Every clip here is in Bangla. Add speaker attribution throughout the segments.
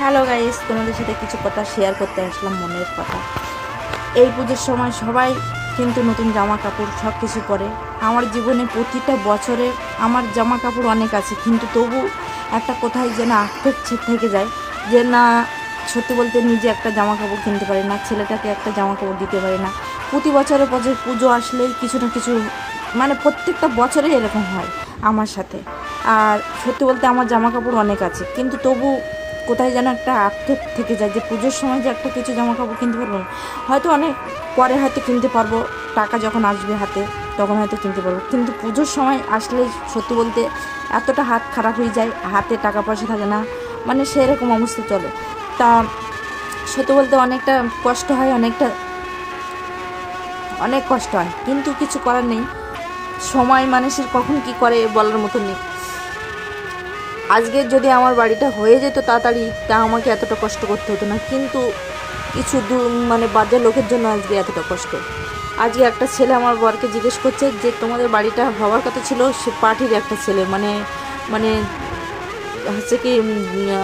Speaker 1: হ্যালো গাইস তোমাদের সাথে কিছু কথা শেয়ার করতে আসলাম, মনের কথা। এই পুজোর সময় সবাই কিন্তু নতুন জামা কাপড় সব কিছু পরে। আমার জীবনে প্রতিটা বছরে আমার জামা কাপড় অনেক আছে, কিন্তু তবু একটা কোথায় যেন আক্ষেপ থেকে যায় যে, না, সত্যি বলতে নিজে একটা জামা কাপড় কিনতে পারি না, ছেলেটাকে একটা জামা কাপড় দিতে পারি না। প্রতি বছরে বছর পুজো আসলেই কিছু না কিছু মানে প্রত্যেকটা বছরে এরকম হয় আমার সাথে। আর সত্যি বলতে আমার জামা কাপড় অনেক আছে, কিন্তু তবু কোথায় যেন একটা আক্ষেপ থেকে যায় যে পুজোর সময় যে একটা কিছু জামা কাপড় কিনতে পারব না। হয়তো অনেক পরে হয়তো কিনতে পারব, টাকা যখন আসবে হাতে, তখন হয়তো কিনতে পারব। কিন্তু পুজোর সময় আসলে সত্যি বলতে এতটা হাত খারাপ হয়ে যায়, হাতে টাকা পয়সা থাকে না মানে সেরকম অবস্থা চলে। তা সত্যি বলতে অনেকটা কষ্ট হয়, অনেকটা, অনেক কষ্ট হয়। কিন্তু কিছু করার নেই। সময় মানুষের কখন কি করে বলার মতো নেই। আজকে যদি আমার বাড়িটা হয়ে যেত তাড়াতাড়ি, তা আমাকে এতটা কষ্ট করতে হতো না। কিন্তু কিছু দু মানে বাজার লোকের জন্য আজকে এতটা কষ্ট। আজকে একটা ছেলে আমার বরকে জিজ্ঞেস করছে যে, তোমাদের বাড়িটা হওয়ার কথা ছিল? সে পার্টির একটা ছেলে মানে মানে হচ্ছে কি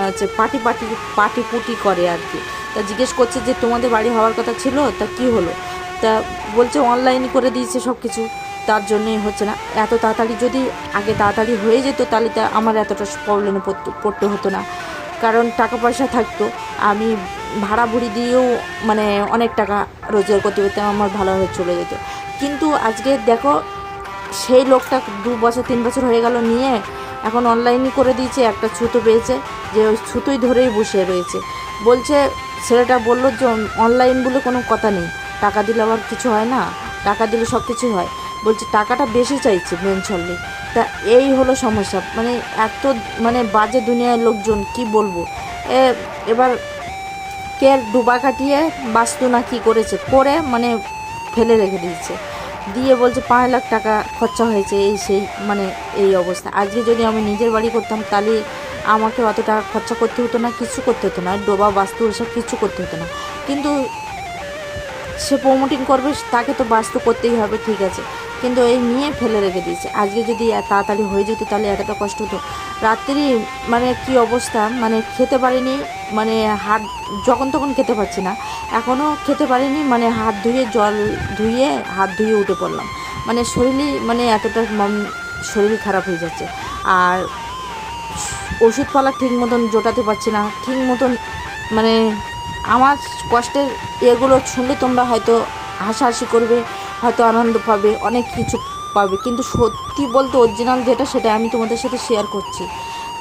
Speaker 1: হচ্ছে পার্টি পার্টি পার্টি পুটি করে আর কি তা জিজ্ঞেস করছে যে, তোমাদের বাড়ি হওয়ার কথা ছিল? তা কি হলো? তা বলছে, অনলাইন করে দিয়েছে সব কিছু তার জন্যই হচ্ছে না। এত তাড়াতাড়ি যদি আগে তাড়াতাড়ি হয়ে যেত, তাহলে তা আমার এতটা প্রবলেমে পড়তে হতো না। কারণ টাকা পয়সা থাকতো, আমি ভাড়া ভুড়ি দিয়েও মানে অনেক টাকা রোজগার করতে পারতাম, আমার ভালোভাবে চলে যেত। কিন্তু আজকে দেখো, সেই লোকটা দু বছর, তিন বছর হয়ে গেল নিয়ে এখন অনলাইনই করে দিয়েছে, একটা ছুতো পেয়েছে, যে ওই ছুতোই ধরেই বসে রয়েছে। বলছে, ছেলেটা বলল যে অনলাইন বলে কোনো কথা নেই। টাকা দিলে আবার কিছু হয় না? টাকা দিলে সব কিছু হয়। বলছে, টাকাটা বেশি চাইছে মেন চললে তা এই হলো সমস্যা। মানে এত মানে বাজে দুনিয়ার লোকজন, কি বলব? এ, এবার কে ডুবা কাটিয়ে বাস্তু না কি করেছে? করে মানে ফেলে রেখে দিয়েছে। দিয়ে বলছে, পাঁচ লাখ টাকা খরচা হয়েছে এই সেই মানে এই অবস্থা। আজকে যদি আমি নিজের বাড়ি করতাম, তাহলে আমাকে অত টাকা খরচা করতে হতো না, কিছু করতে হতো না। ডোবা, বাস্তু, এসব কিছু করতে হতো না। কিন্তু সে প্রমোটিং করবে, তাকে তো বাস্তু করতেই হবে, ঠিক আছে। কিন্তু এই নিয়ে ফেলে রেখে দিয়েছে। আজকে যদি তাড়াতাড়ি হয়ে যেত তাহলে এতটা কষ্ট হতো। রাত্রি মানে কি অবস্থা? মানে খেতে পারিনি মানে হাত যখন তখন খেতে পারছি না। এখনও খেতে পারিনি মানে হাত ধুয়ে জল ধুয়ে হাত ধুয়ে উঠে পড়লাম। মানে শরীরই মানে এতটা মন- শরীর খারাপ হয়ে যাচ্ছে। আর ওষুধপালা ঠিক মতন জোটাতে পারছি না। ঠিক মতন মানে আমার কষ্টের এগুলো শুনলে তোমরা হয়তো হাসাহাসি করবে। হয়তো আনন্দ পাবে, অনেক কিছু পাবে। কিন্তু সত্যি বলতে অরিজিনাল যেটা, সেটা আমি তোমাদের সাথে শেয়ার করছি।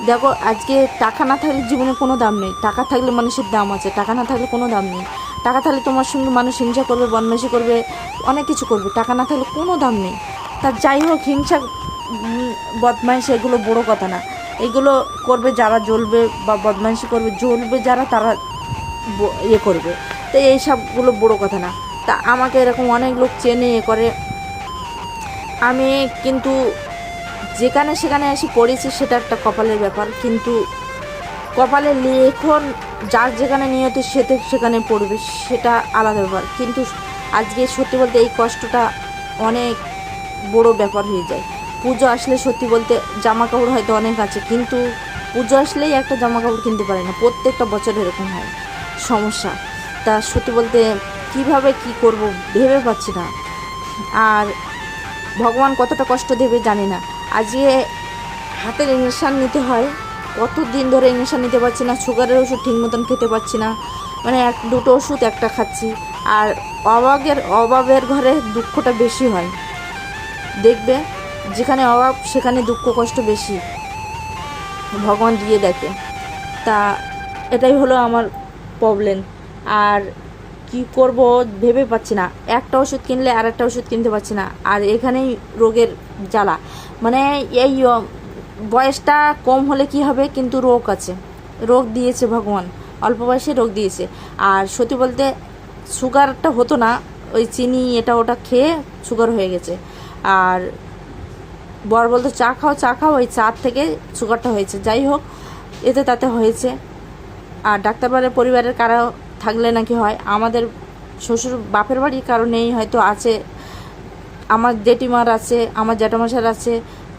Speaker 1: দেখো, আজকে টাকা না থাকলে জীবনে কোনো দাম নেই। টাকা থাকলে মানুষের দাম আছে, টাকা না থাকলে কোনো দাম নেই। টাকা থাকলে তোমার সঙ্গে মানুষ হিংসা করবে, বদমাইশি করবে, অনেক কিছু করবে। টাকা না থাকলে কোনো দাম নেই। তা যাই হোক, হিংসা বদমাইশ এগুলো বড় কথা না। এগুলো করবে যারা জ্বলবে বা বদমাইশি করবে, জ্বলবে যারা, তারা ইয়ে করবে। তো এই সবগুলো বড় কথা না। তা আমাকে এরকম অনেক লোক চেনে, করে। আমি কিন্তু যেখানে সেখানে এসে পড়েছি সেটা একটা কপালের ব্যাপার। কিন্তু কপালে লেখন যার যেখানে নিয়ত সেতে সেখানে পড়বে, সেটা আলাদা ব্যাপার। কিন্তু আজকে সত্যি বলতে এই কষ্টটা অনেক বড় ব্যাপার হয়ে যায়। পুজো আসলে সত্যি বলতে জামা কাপড় হয়তো অনেক আছে, কিন্তু পুজো আসলেই একটা জামা কাপড় কিনতে পারে না। প্রত্যেকটা বছর এরকম হয়। সমস্যা। তা সত্যি বলতে কীভাবে কি করব ভেবে পাচ্ছি না। আর ভগবান কতটা কষ্ট দেবে জানি না। আজকে হাতের ইঞ্জেকশান নিতে হয়। কত দিন ধরে ইঞ্জেকশান নিতে পারছি না সুগারের ওষুধ ঠিক মতন খেতে পারছি না। মানে এক, দুটো ওষুধ একটা খাচ্ছি। আর অভাবের অভাবের ঘরে দুঃখটা বেশি হয়। দেখবে, যেখানে অভাব, সেখানে দুঃখ, কষ্ট বেশি। ভগবান দিয়ে দেখে। তা, এটাই হলো আমার প্রবলেম আর কি করব ভেবে পাচ্ছি না। একটা ওষুধ কিনলে আর একটা ওষুধ কিনতে পারছি না। আর এখানেই রোগের জ্বালা। মানে এই বয়সটা কম হলে কি হবে? কিন্তু রোগ আছে। রোগ দিয়েছে ভগবান। অল্প বয়সে রোগ দিয়েছে। আর সত্যি বলতে সুগারটা হতো না। ওই চিনি, এটা, ওটা খেয়ে সুগার হয়ে গেছে। আর বর বলতো, চা খাও চা খাও। ওই চা থেকে সুগারটা হয়েছে। যাই হোক, এতে তাতে হয়েছে। আর ডাক্তারবাড়ির পরিবারের কারা থাকলে নাকি হয়? আমাদের শ্বশুর বাপের বাড়ির কারণেই হয়তো আছে, আমার জেঠিমার আছে, আমার জ্যাঠামশার আছে,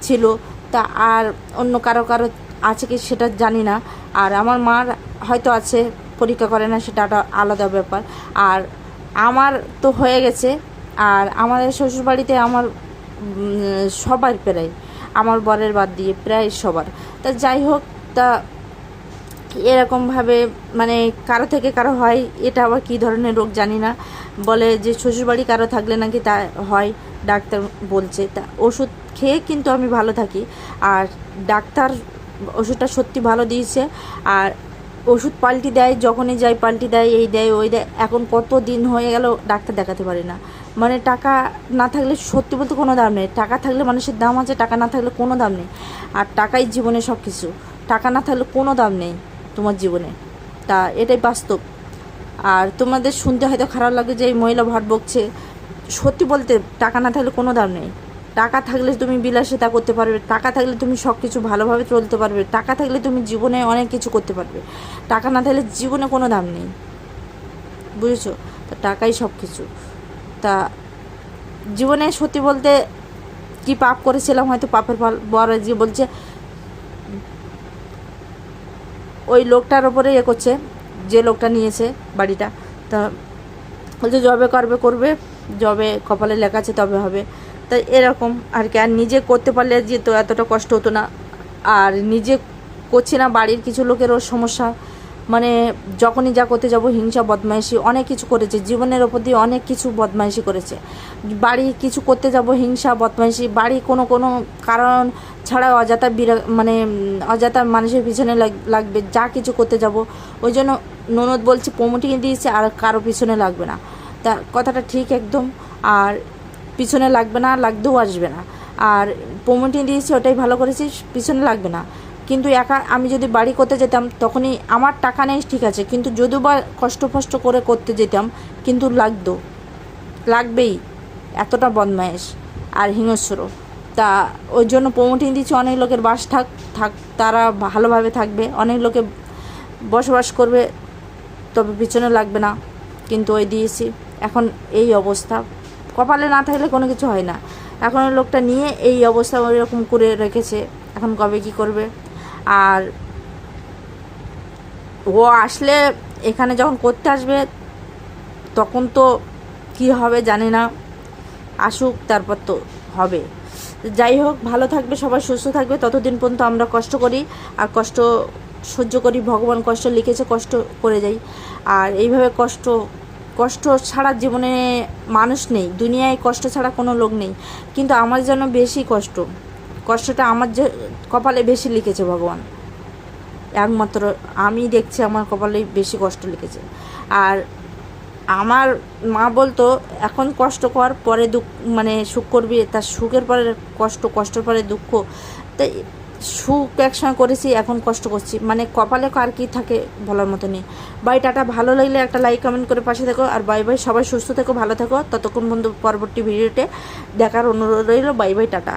Speaker 1: ছিল। তা আর অন্য কারও কারও আছে কি সেটা জানি না। আর আমার মার হয়তো আছে, পরীক্ষা করে না, সেটা আলাদা ব্যাপার। আর আমার তো হয়ে গেছে, আর আমাদের শ্বশুরবাড়িতে আমার সবার প্রায়। আমার বরের বাদ দিয়ে প্রায় সবার। তা যাই হোক, তা এরকমভাবে মানে কারও থেকে কারও হয়, এটা আবার কী ধরনের রোগ জানি না। বলে যে শ্বশুরবাড়ি কারও থাকলে নাকি তা হয়, ডাক্তার বলছে। তা ওষুধ খেয়ে কিন্তু আমি ভালো থাকি। আর ডাক্তার ওষুধটা সত্যি ভালো দিয়েছে। আর ওষুধ পাল্টি দেয়, যখনই যাই পাল্টি দেয়, এই দেয়, ওই দেয়। এখন কত দিন হয়ে গেল ডাক্তার দেখাতে পারি না। মানে টাকা না থাকলে সত্যি বলতে কোনো দাম নেই। টাকা থাকলে মানুষের দাম আছে, টাকা না থাকলে কোনো দাম নেই। আর টাকাই জীবনে সব কিছু টাকা না থাকলে কোনো দাম নেই। তোমার জীবনে। তা এটাই বাস্তব। আর তোমাদের শুনতে হয়তো খারাপ লাগে যে এই মহিলা ভাট বকছে। সত্যি বলতে, টাকা না থাকলে কোনো দাম নেই। টাকা থাকলে তুমি বিলাসিতা করতে পারবে। টাকা থাকলে তুমি সব কিছু ভালোভাবে চলতে পারবে। টাকা থাকলে তুমি জীবনে অনেক কিছু করতে পারবে। টাকা না থাকলে জীবনে কোনো দাম নেই। বুঝেছ? তা টাকাই সব কিছু তা জীবনে সত্যি বলতে কি পাপ করেছিলাম হয়তো পাপের বড় যে বলছে ওই লোকটার ওপরে ইয়ে করছে, যে লোকটা নিয়েছে বাড়িটা। তা বলছে, জবে করবে করবে, জবে কপালে লেখা আছে, তবে হবে। তা এরকম আর কি, আর নিজে করতে পারলে যে তো এতটা কষ্ট হতো না। আর নিজে করছি না, বাড়ির কিছু লোকেরও সমস্যা। মানে যখনই যা করতে যাব, হিংসা, বদমাইশি, অনেক কিছু করেছে। জীবনের ওপর দিয়ে অনেক কিছু বদমাইশি করেছে। বাড়ি কিছু করতে যাব, হিংসা, বদমাইশি, বাড়ি কোনো কোনো কারণ ছাড়া অযথা বিরা মানে অযথা মানুষের পিছনে লাগ- লাগবে। যা কিছু করতে যাব, ওই জন্য ননদ বলছে প্রমোটিং দিয়েছে আর কারও পিছনে লাগবে না। তা কথাটা ঠিক একদম। আর পিছনে লাগবে না, লাগতেও আসবে না। আর প্রমোটিং দিয়েছি, ওটাই ভালো করেছি পিছনে লাগবে না। কিন্তু একা আমি যদি বাড়ি করতে যেতাম, তখনই আমার টাকা নেই, ঠিক আছে। কিন্তু যদিও বা কষ্ট ফষ্ট করে করতে যেতাম, কিন্তু লাগতো। লাগবেই। এতটা বদমায়েশ আর হিংস্র। তা ওই জন্য প্রমোটিং দিচ্ছি, অনেক লোকের বাস থাক থাক, তারা ভালোভাবে থাকবে। অনেক লোকে বসবাস করবে, তবে পিছনে লাগবে না। কিন্তু ওই দিয়েছি। এখন এই অবস্থা। কপালে না থাকলে কোনো কিছু হয় না। এখন ওই লোকটা নিয়ে এই অবস্থা ওইরকম করে রেখেছে। এখন কবে কি করবে? আর ও আসলে এখানে যখন করতে আসবে, তখন তো কি হবে জানি না। আসুক, তারপর তো হবে। যাই হোক, ভালো থাকবে, সবাই সুস্থ থাকবে। ততদিন পর্যন্ত আমরা কষ্ট করি, আর কষ্ট সহ্য করি। ভগবান কষ্ট লিখেছে, কষ্ট করে যাই। আর এইভাবে কষ্ট কষ্ট ছাড়া জীবনে মানুষ নেই। দুনিয়ায় কষ্ট ছাড়া কোনো লোক নেই। কিন্তু আমার যেন বেশি কষ্ট। কষ্টটা আমার যে কপালে বেশি লিখেছে ভগবান। একমাত্র আমি দেখছি আমার কপালে বেশি কষ্ট লিখেছে। আর আমার মা বলতো, এখন কষ্ট কর, পরে দুঃখ মানে সুখ করবি। তার সুখের পরে কষ্ট, কষ্টের পরে দুঃখ। তাই সুখ একসঙ্গে করেছি, এখন কষ্ট করছি। মানে কপালে আর কি থাকে বলার মতো নেই। বাই টাটা, ভালো লাগলে একটা লাইক কমেন্ট করে পাশে থেকো। আর বাই বাই, সবাই সুস্থ থেকো, ভালো থেকো। ততক্ষণ বন্ধু পরবর্তী ভিডিওতে দেখার অনুরোধ রইল। Bye bye, tata.